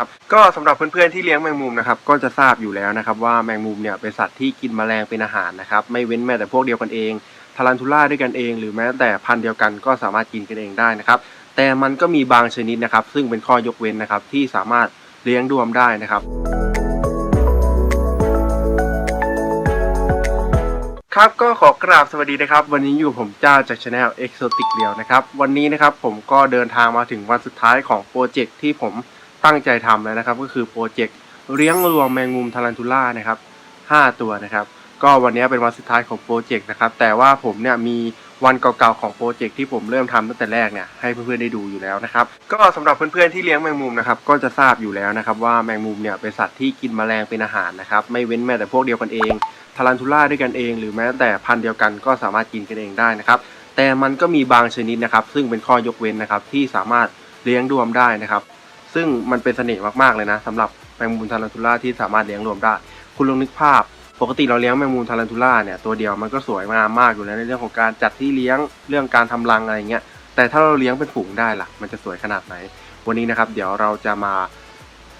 ครับก็สำหรับเพื่อนๆที่เลี้ยงแมงมุมนะครับก็จะทราบอยู่แล้วนะครับว่าแมงมุมเนี่ยเป็นสัตว์ที่กินแมลงเป็นอาหารนะครับไม่เว้นแม้แต่พวกเดียวกันเองทารันทูล่าด้วยกันเอง หรือแม้แต่พันธุ์เดียวกันก็สามารถกินกันเองได้นะครับแต่มันก็มีบางชนิดนะครับ ซึ่งเป็นข้อยกเว้นนะครับที่สามารถเลี้ยงรวมได้นะครับครับก็ขอกราบสวัสดีนะครับ วันนี้อยู่ผมจ้าจากช anel Exotic เดียวนะครับ วันนี้นะครับผมก็เดินทางมาถึงวันสุดท้ายของโปรเจกต์ที่ผม ตั้งใจทำแล้วนะครับ ก็คือโปรเจกต์เลี้ยงรวมแมงมุมทารันทูล่านะครับ5 ตัวนะครับ ก็วันนี้เป็นวันสุดท้ายของโปรเจกต์นะครับ แต่ว่าผมเนี่ยมีวันเก่าๆของโปรเจกต์ที่ผมเริ่มทำตั้งแต่แรกเนี่ยให้เพื่อนๆได้ดูอยู่แล้วนะครับ ก็สำหรับเพื่อนๆที่เลี้ยงแมงมุมนะครับก็จะทราบอยู่แล้วนะครับว่าแมงมุมเนี่ยเป็นสัตว์ที่กินแมลงเป็นอาหารนะครับไม่เว้นแม้แต่พวกเดียวกันเองทารันทูล่าด้วยกันเอง หรือแม้แต่พันธุ์เดียวกันก็สามารถกินกันเองได้นะครับ แต่มันก็มีบางชนิดนะครับ ซึ่งเป็นข้อยกเว้นนะครับที่สามารถเลี้ยงรวมได้นะครับ ซึ่งมันเป็นเสน่ห์มากๆเลยนะสำหรับแมงมุมทารันทูล่าที่สามารถเลี้ยงรวมได้ คุณลองนึกภาพ ปกติเราเลี้ยงแมงมุมทารันทูล่าเนี่ยตัวเดียวมันก็สวยงามมากอยู่แล้วในเรื่องของการจัดที่เลี้ยงเรื่องการทำรังอะไรเงี้ยแต่ถ้าเราเลี้ยงเป็นฝูงได้ล่ะ มันจะสวยขนาดไหน วันนี้นะครับ เดี๋ยวเราจะมา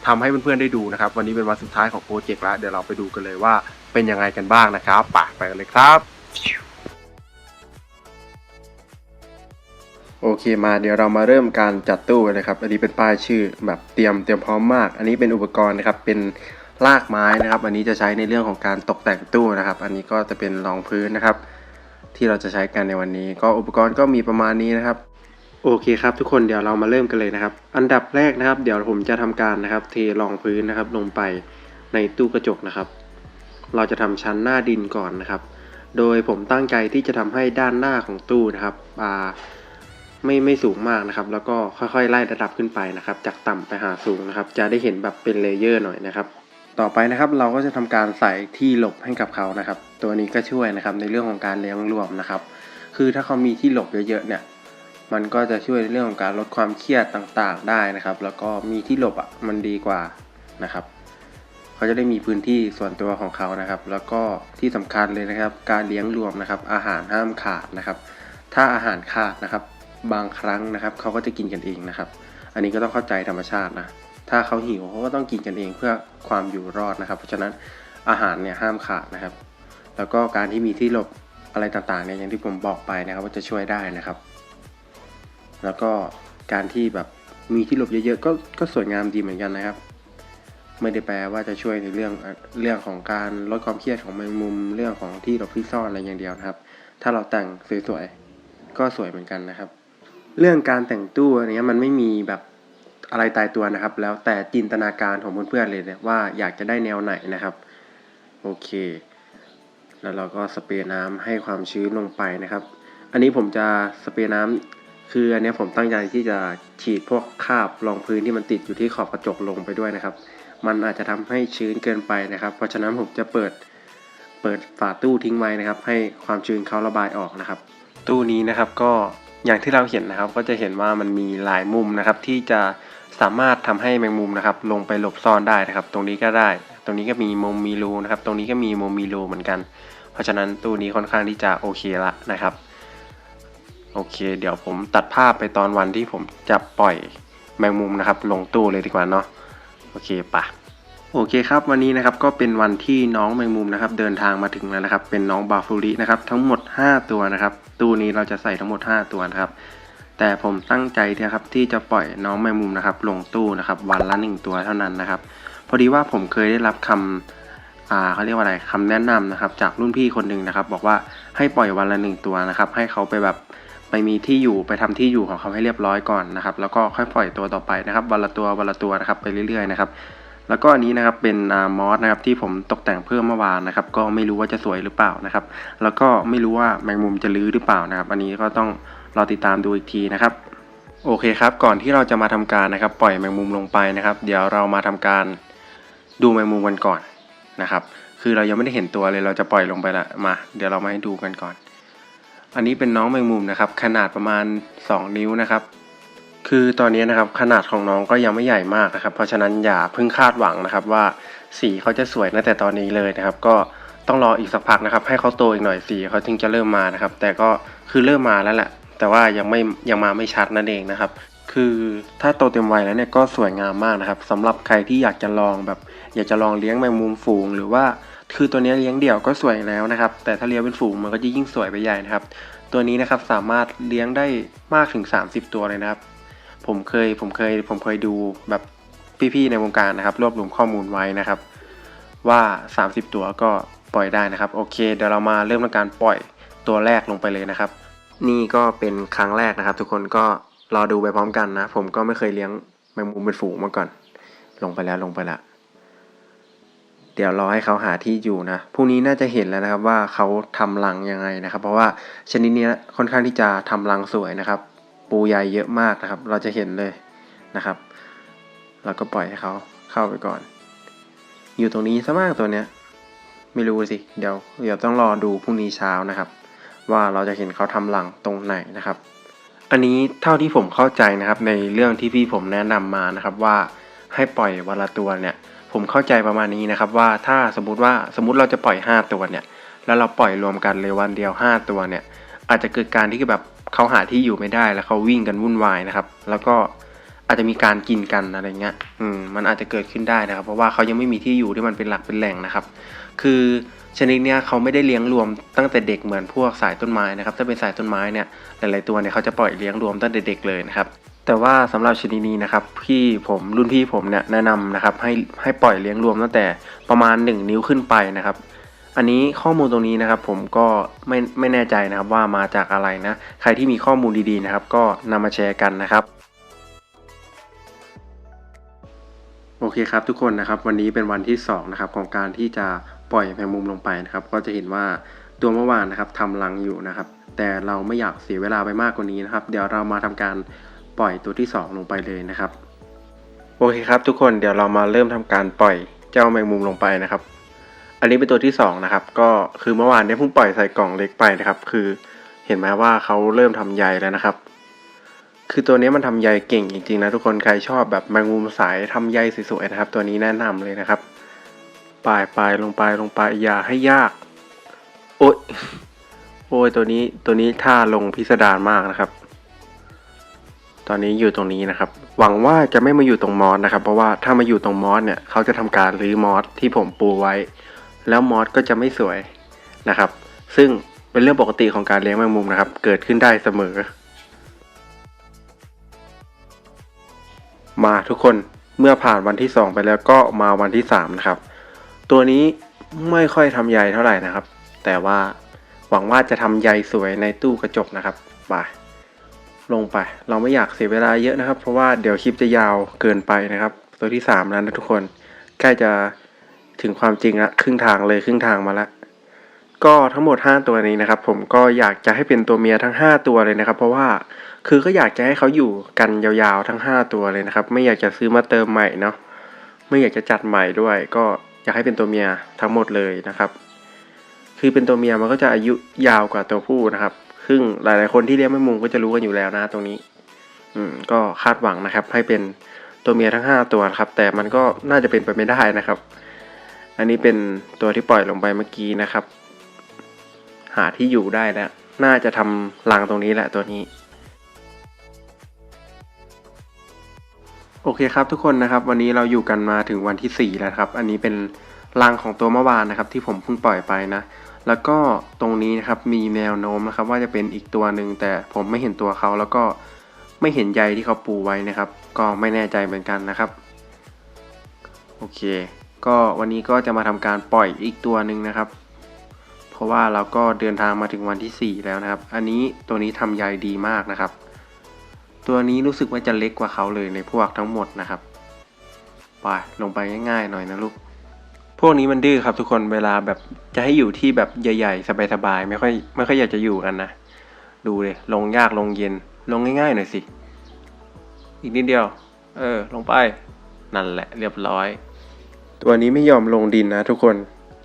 ทำให้เพื่อนๆได้ดูนะครับ วันนี้เป็นวันสุดท้ายของโปรเจกต์แล้วเดี๋ยวเราไปดูกันเลยว่าเป็นยังไงกันบ้างนะครับไปไปกันเลยครับ โอเคมาเดี๋ยวเรามาเริ่มการจัดตู้กันนะครับ อันนี้เป็นป้ายชื่อแบบเตรียมเตรียมพร้อมมาก อันนี้เป็นอุปกรณ์นะครับเป็นลากไม้นะครับ อันนี้จะใช้ในเรื่องของการตกแต่งตู้นะครับ อันนี้ก็จะเป็นรองพื้นนะครับ ที่เราจะใช้กันในวันนี้ ก็อุปกรณ์ก็มีประมาณนี้นะครับ โอเคครับ ทุกคนเดี๋ยวเรามาเริ่มกันเลยนะครับ อันดับแรกนะครับ เดี๋ยวผมจะทำการนะครับ เทรองพื้นนะครับ ลงไปในตู้กระจกนะครับ เราจะทำชั้นหน้าดินก่อนนะครับ โดยผมตั้งใจที่จะทำให้ด้านหน้าของตู้นะครับอ่า ไม่ไม่สูงมากนะครับ แล้วก็ค่อยๆไล่ระดับขึ้นไปนะครับ จากต่ำไปหาสูงนะครับ จะได้เห็นแบบเป็นเลเยอร์หน่อยนะครับ ต่อไปนะครับเราก็จะทำการใส่ที่หลบให้กับเขานะครับ ตัวนี้ก็ช่วยนะครับในเรื่องของการเลี้ยงรวมนะครับ คือถ้าเขามีที่หลบเยอะๆเนี่ยมันก็จะช่วยในเรื่องของการลดความเครียดต่างๆได้นะครับ แล้วก็มีที่หลบอะมันดีกว่านะครับเขาจะได้มีพื้นที่ส่วนตัวของเขานะครับ แล้วก็ที่สำคัญเลยนะครับ การเลี้ยงรวมนะครับ อาหารห้ามขาดนะครับ ถ้าอาหารขาดนะครับ บางครั้งนะครับเขาก็จะกินกันเองนะครับ อันนี้ก็ต้องเข้าใจธรรมชาตินะถ้าเขาหิวเขาก็ต้องกินกันเองเพื่อความอยู่รอดนะครับ เพราะฉะนั้นอาหารเนี่ยห้ามขาดนะครับ แล้วก็การที่มีที่หลบอะไรต่างๆเนี่ยอย่างที่ผมบอกไปนะครับว่าจะช่วยได้นะครับ แล้วก็การที่แบบมีที่หลบเยอะๆก็ก็สวยงามดีเหมือนกันนะครับ ไม่ได้แปลว่าจะช่วยในเรื่องเรื่องของการลดความเครียดของแมงมุมเรื่องของที่หลบที่ซ่อนอะไรอย่างเดียวนะครับ ถ้าเราแต่งสวยๆก็สวยเหมือนกันนะครับ เรื่องการแต่งตู้อันเนี้ยมันไม่มีแบบอะไรตายตัวนะครับ แล้วแต่จินตนาการของเพื่อนๆเลยเนี่ยว่าอยากจะได้แนวไหนนะครับ โอเค แล้วเราก็สเปรย์น้ำให้ความชื้นลงไปนะครับ อันนี้ผมจะสเปรย์น้ำคืออันนี้ผมตั้งใจที่จะฉีดพวกคราบรองพื้นที่มันติดอยู่ที่ขอบกระจกลงไปด้วยนะครับ มันอาจจะทำให้ชื้นเกินไปนะครับ เพราะฉะนั้นผมจะเปิดเปิดฝาตู้ทิ้งไว้นะครับ ให้ความชื้นเขาระบายออกนะครับ ตู้นี้นะครับก็ อย่างที่เราเห็นนะครับก็จะเห็นว่ามันมีหลายมุมนะครับ ที่จะสามารถทำให้แมงมุมนะครับ ลงไปหลบซ่อนได้นะครับ ตรงนี้ก็ได้ ตรงนี้ก็มีมุมมีรูนะครับ ตรงนี้ก็มีมุมมีรูเหมือนกัน เพราะฉะนั้นตู้นี้ค่อนข้างที่จะโอเคละนะครับ โอเค เดี๋ยวผมตัดภาพไปตอนวันที่ผมจะปล่อยแมงมุมนะครับ ลงตู้เลยดีกว่าเนาะโอเคปะโอเคครับวันนี้นะครับก็เป็นวันที่น้องแมงมุมนะครับ เดินทางมาถึงแล้วนะครับ เป็นน้องบาฟูรินะครับ ทั้งหมด 5 ตัวนะครับ ตู้นี้เราจะใส่ทั้งหมด 5 ตัวนะครับ แต่ผมตั้งใจนะครับที่จะปล่อยน้องแมงมุมนะครับ ลงตู้นะครับ วันละหนึ่งตัวเท่านั้นนะครับ พอดีว่าผมเคยได้รับคำอ่าเขาเรียกว่าอะไรคำแนะนำนะครับ จากรุ่นพี่คนหนึ่งนะครับ บอกว่าให้ปล่อยวันละหนึ่งตัวนะครับ ให้เขาไปแบบไปมีที่อยู่ไปทำที่อยู่ของเขาให้เรียบร้อยก่อนนะครับ แล้วก็ค่อยปล่อยตัวต่อไปนะครับ วันละตัววันละตัวนะครับไปเรื่อยๆนะครับ แล้วก็อันนี้นะครับเป็นมอสนะครับที่ผมตกแต่งเพิ่มเมื่อวานนะครับ ก็ไม่รู้ว่าจะสวยหรือเปล่านะครับ แล้วก็ไม่รู้ว่าแมงมุมจะลื้อหรือเปล่านะครับ อันนี้ก็ต้องรอติดตามดูอีกทีนะครับ โอเคครับ ก่อนที่เราจะมาทำการนะครับ ปล่อยแมงมุมลงไปนะครับ เดี๋ยวเรามาทำการดูแมงมุมกันก่อนนะครับ คือเรายังไม่ได้เห็นตัวเลยเราจะปล่อยลงไปละมา เดี๋ยวเรามาให้ดูกันก่อน อันนี้เป็นน้องแมงมุมนะครับ ขนาดประมาณ 2 นิ้วนะครับ คือตอนนี้นะครับขนาดของน้องก็ยังไม่ใหญ่มากนะครับ เพราะฉะนั้นอย่าเพิ่งคาดหวังนะครับว่าสีเขาจะสวยตั้งแต่ตอนนี้เลยนะครับ ก็ต้องรออีกสักพักนะครับ ให้เขาโตอีกหน่อยสีเขาถึงจะเริ่มมานะครับ แต่ก็คือเริ่มมาแล้วแหละ แต่ว่ายังไม่ยังมาไม่ชัดนั่นเองนะครับ คือถ้าโตเต็มวัยแล้วเนี่ยก็สวยงามมากนะครับสำหรับใครที่อยากจะลองแบบ อยากจะลองเลี้ยงแมงมุมฝูง หรือว่าคือตัวนี้เลี้ยงเดี่ยวก็สวยแล้วนะครับ แต่ถ้าเลี้ยงเป็นฝูงมันก็จะยิ่งสวยไปใหญ่นะครับ ตัวนี้นะครับสามารถเลี้ยงได้มากถึง 30 ตัวเลยนะครับ ผมเคยผมเคยผมเคยดูแบบพี่ๆในวงการนะครับรวบรวมข้อมูลไว้นะครับ ว่า 30 ตัวก็ปล่อยได้นะครับ โอเค เดี๋ยวเรามาเริ่มการปล่อยตัวแรกลงไปเลยนะครับ นี่ก็เป็นครั้งแรกนะครับ ทุกคนก็รอดูไปพร้อมกันนะ ผมก็ไม่เคยเลี้ยงแมงมุมเป็นฝูงมาก่อน ลงไปแล้วลงไปแล้วเดี๋ยวรอให้เขาหาที่อยู่นะ พรุ่งนี้น่าจะเห็นแล้วนะครับว่าเขาทำรังยังไงนะครับ เพราะว่าชนิดนี้ค่อนข้างที่จะทำรังสวยนะครับ ปูใหญ่เยอะมากนะครับ เราจะเห็นเลยนะครับ เราก็ปล่อยให้เขาเข้าไปก่อน อยู่ตรงนี้ซะมากตัวเนี้ย ไม่รู้สิ เดี๋ยว เดี๋ยวต้องรอดูพรุ่งนี้เช้านะครับ ว่าเราจะเห็นเขาทำรังตรงไหนนะครับ อันนี้เท่าที่ผมเข้าใจนะครับ ในเรื่องที่พี่ผมแนะนำมานะครับว่าให้ปล่อยวันละตัวเนี่ย ผมเข้าใจประมาณนี้นะครับ ว่าถ้าสมมติว่าสมมติเราจะปล่อย 5 ตัวเนี่ย แล้วเราปล่อยรวมกันเลยวันเดียว 5 ตัวเนี่ย อาจจะเกิดการที่แบบ เขาหาที่อยู่ไม่ได้แล้วเขาวิ่งกันวุ่นวายนะครับ แล้วก็อาจจะมีการกินกันอะไรเงี้ย อืม มันอาจจะเกิดขึ้นได้นะครับ เพราะว่าเขายังไม่มีที่อยู่ที่มันเป็นหลักเป็นแหล่งนะครับ คือชนิดเนี้ยเขาไม่ได้เลี้ยงรวมตั้งแต่เด็กเหมือนพวกสายต้นไม้นะครับ ถ้าเป็นสายต้นไม้เนี่ย หลาย ๆ ตัวเนี่ยเขาจะปล่อยเลี้ยงรวมตั้งแต่เด็กเลยนะครับ แต่ว่าสำหรับชนิดนี้นะครับพี่ผมรุ่นพี่ผมเนี่ยแนะนำนะครับให้ให้ปล่อยเลี้ยงรวมตั้งแต่ประมาณ 1 นิ้วขึ้นไปนะครับ อันนี้ข้อมูลตรงนี้นะครับผมก็ไม่ไม่แน่ใจนะครับว่ามาจากอะไรนะ ใครที่มีข้อมูลดีๆนะครับ ก็นำมาแชร์กันนะครับโอเคครับทุกคนนะครับวันนี้เป็นวันที่2นะครับของการที่จะปล่อยแมงมุมลงไปนะครับ ก็จะเห็นว่าตัวเมื่อวานนะครับทำรังอยู่นะครับ แต่เราไม่อยากเสียเวลาไปมากกว่านี้นะครับ เดี๋ยวเรามาทำการปล่อยตัวที่ 2 ลงไปเลยนะครับ โอเคครับทุกคนเดี๋ยวเรามาเริ่มทำการปล่อยเจ้าแมงมุมลงไปนะครับ อันนี้เป็นตัวที่2นะครับก็คือเมื่อวานเนี่ยเพิ่งปล่อยใส่กล่องเล็กไปนะครับ คือเห็นไหมว่าเขาเริ่มทำใยแล้วนะครับ คือตัวนี้มันทำใยเก่งจริงๆนะทุกคนใครชอบแบบแมงมุมสายทำใยสวยๆนะครับ ตัวนี้แนะนำเลยนะครับปลายปลายลงไปลงไปอย่าให้ยาก โอ้ยโอ้ยตัวนี้ตัวนี้ท่าลงพิสดารมากนะครับ ตอนนี้อยู่ตรงนี้นะครับ หวังว่าจะไม่มาอยู่ตรงมอสนะครับ เพราะว่าถ้ามาอยู่ตรงมอสเนี่ยเขาจะทำการรื้อมอสที่ผมปูไว้ แล้วมอสก็จะไม่สวยนะครับ ซึ่งเป็นเรื่องปกติของการเลี้ยงแมงมุมนะครับ เกิดขึ้นได้เสมอ มาทุกคนเมื่อผ่านวันที่ 2 ไปแล้วก็มาวันที่3นะครับ ตัวนี้ไม่ค่อยทำใยเท่าไหร่นะครับ แต่ว่าหวังว่าจะทำใยสวยในตู้กระจกนะครับไปลงไป เราไม่อยากเสียเวลาเยอะนะครับ เพราะว่าเดี๋ยวคลิปจะยาวเกินไปนะครับ ตัวที่ 3 แล้วนะทุกคน ใกล้จะ ถึงความจริงละครึ่งทางเลยครึ่งทางมาละก็ทั้งหมด 5 ตัวนี้นะครับ ผมก็อยากจะให้เป็นตัวเมียทั้ง 5 ตัวเลยนะครับ เพราะว่าคือก็อยากจะให้เขาอยู่กันยาวๆทั้ง 5 ตัวเลยนะครับ ไม่อยากจะซื้อมาเติมใหม่เนาะไม่อยากจะจัดใหม่ด้วย ก็อยากให้เป็นตัวเมียทั้งหมดเลยนะครับ คือเป็นตัวเมียมันก็จะอายุยาวกว่าตัวผู้นะครับซึ่งหลายๆคนที่เลี้ยงแมงมุมก็จะรู้กันอยู่แล้วนะตรงนี้ อืมก็คาดหวังนะครับ ให้เป็นตัวเมียทั้ง 5 ตัวครับ แต่มันก็น่าจะเป็นไปไม่ได้นะครับ อันนี้เป็นตัวที่ปล่อยลงไปเมื่อกี้นะครับ หาที่อยู่ได้แล้ว น่าจะทำรังตรงนี้แหละตัวนี้ โอเคครับทุกคนนะครับ วันนี้เราอยู่กันมาถึงวันที่ 4 แล้วครับ อันนี้เป็นรังของตัวเมื่อวานนะครับ ที่ผมเพิ่งปล่อยไปนะ แล้วก็ตรงนี้นะครับมีแนวโน้มนะครับ ว่าจะเป็นอีกตัวหนึ่งแต่ผมไม่เห็นตัวเขาแล้วก็ไม่เห็นใยที่เขาปูไว้นะครับ ก็ไม่แน่ใจเหมือนกันนะครับ โอเค ก็วันนี้ก็จะมาทำการปล่อยอีกตัวหนึ่งนะครับ เพราะว่าเราก็เดินทางมาถึงวันที่ 4 แล้วนะครับ อันนี้ตัวนี้ทำใยดีมากนะครับ ตัวนี้รู้สึกว่าจะเล็กกว่าเขาเลยในพวกทั้งหมดนะครับไปลงไปง่ายๆหน่อยนะลูกพวกนี้มันดื้อครับทุกคนเวลาแบบจะให้อยู่ที่แบบใหญ่ๆ สบายๆไม่ค่อยไม่ค่อยอยากจะอยู่กันนะ ดูเลยลงยากลงเย็นลงง่ายๆหน่อยสิ อีกนิดเดียว เออ ลงไป นั่นแหละเรียบร้อย ตัวนี้ไม่ยอมลงดินนะทุกคน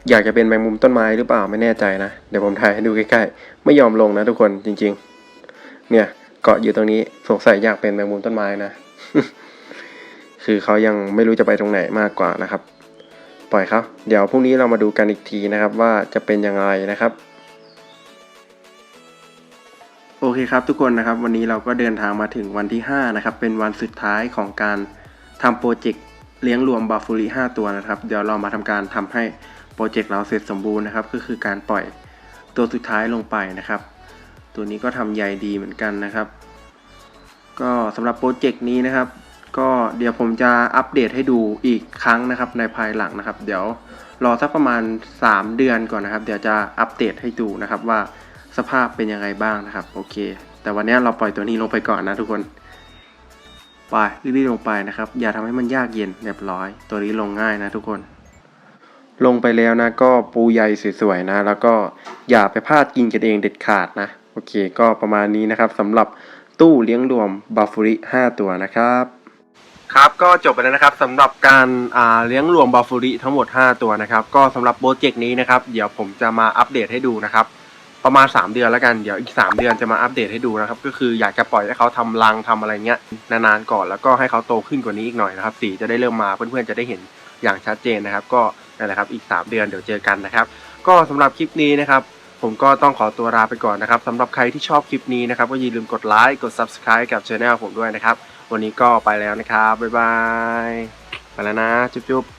อยากจะเป็นแมงมุมต้นไม้หรือเปล่าไม่แน่ใจนะ เดี๋ยวผมถ่ายให้ดูใกล้ๆ ไม่ยอมลงนะทุกคนจริง ๆ เนี่ยเกาะอยู่ตรงนี้สงสัยอยากเป็นแมงมุมต้นไม้นะ คือเขายังไม่รู้จะไปตรงไหนมากกว่านะครับ ปล่อยเขาเดี๋ยวพรุ่งนี้เรามาดูกันอีกทีนะครับว่าจะเป็นยังไงนะครับโอเคครับทุกคนนะครับวันนี้เราก็เดินทางมาถึงวันที่ 5 นะครับ เป็นวันสุดท้ายของการทำโปรเจกต์ เลี้ยงรวมบาฟูริ5ตัวนะครับ เดี๋ยวเรามาทำการทำให้โปรเจกต์เราเสร็จสมบูรณ์นะครับ ก็คือการปล่อยตัวสุดท้ายลงไปนะครับ ตัวนี้ก็ทำใหญ่ดีเหมือนกันนะครับ ก็สำหรับโปรเจกต์นี้นะครับ ก็เดี๋ยวผมจะอัปเดตให้ดูอีกครั้งนะครับ ในภายหลังนะครับ เดี๋ยวรอสักประมาณ 3 เดือนก่อนนะครับ เดี๋ยวจะอัปเดตให้ดูนะครับว่าสภาพเป็นยังไงบ้างนะครับ โอเค แต่วันนี้เราปล่อยตัวนี้ลงไปก่อนนะทุกคน ไปรีบๆลงไปนะครับ อย่าทำให้มันยากเย็นเรียบร้อย ตัวนี้ลงง่ายนะทุกคน ลงไปแล้วนะก็ปูใยสวยๆนะ แล้วก็อย่าไปพลาดกินกันเองเด็ดขาดนะ โอเค ก็ประมาณนี้นะครับสำหรับตู้เลี้ยงรวมบัฟฟ r ริ5ตัวนะครับครับก็จบไปแล้วนะครับสำหรับการาเลี้ยงรวมบัฟฟ r ริทั้งหมด 5 ตัวนะครับ ก็สำหรับโปรเจกต์นี้นะครับ เดี๋ยวผมจะมาอัปเดตให้ดูนะครับ ประมาณ 3 เดือนแล้วกันเดี๋ยวอีก 3 เดือนจะมาอัปเดตให้ดูนะครับ ก็คืออยากจะปล่อยให้เขาทำรังทำอะไรเงี้ยนานๆก่อนแล้วก็ให้เขาโตขึ้นกว่านี้อีกหน่อยนะครับสีจะได้เริ่มมาเพื่อนๆจะได้เห็นอย่างชัดเจนนะครับ ก็นั่นแหละครับอีก 3 เดือนเดี๋ยวเจอกันนะครับ ก็สำหรับคลิปนี้นะครับ ผมก็ต้องขอตัวลาไปก่อนนะครับสำหรับใครที่ชอบคลิปนี้นะครับก็อย่าลืมกดไลค์กด Subscribe กับช anel ผมด้วยนะครับ วันนี้ก็ไปแล้วนะครับบ๊ายบายไปแล้วนะจุ๊บๆ